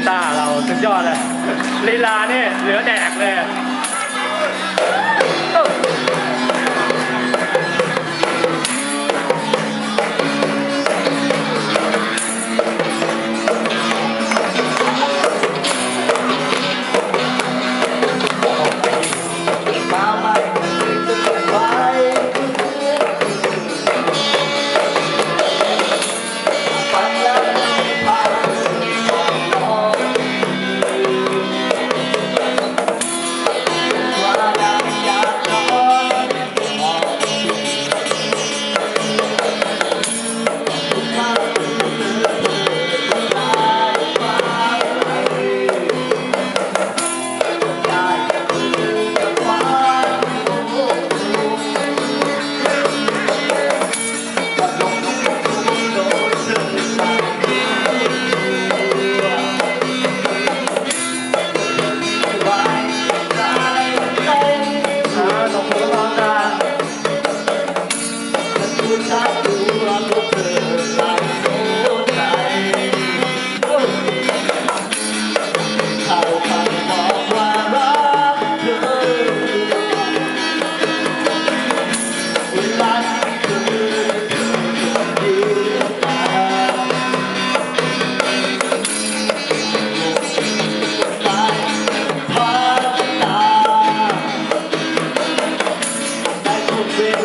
ีตาร์เราสุดยอดเลยลีลาเนี่ยเหลือแดกเลย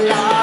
love.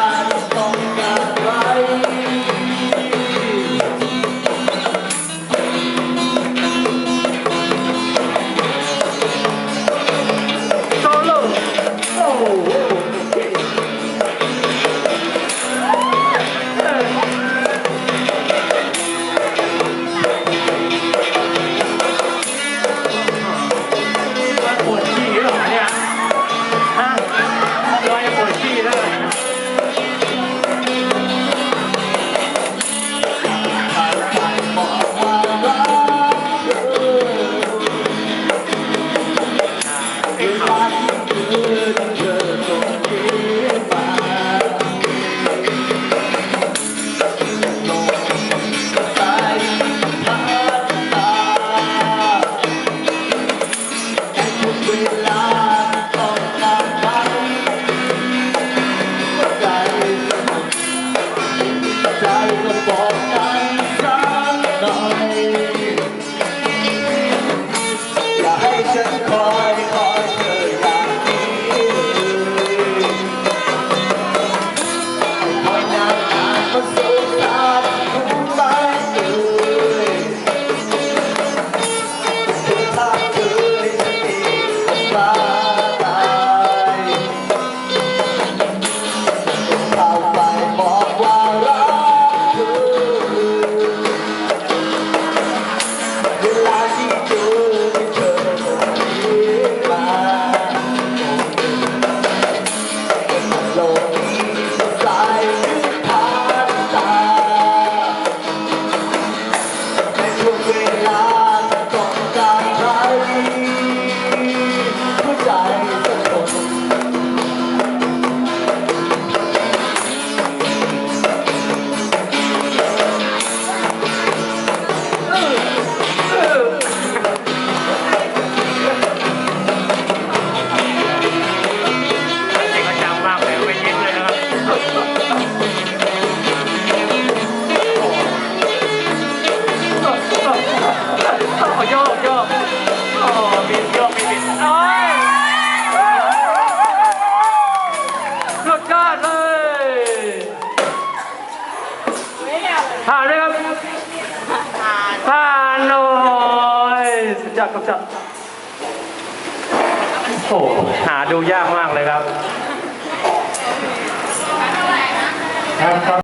ับกำจับโอ้หาดูยากมากเลยครับ ครับ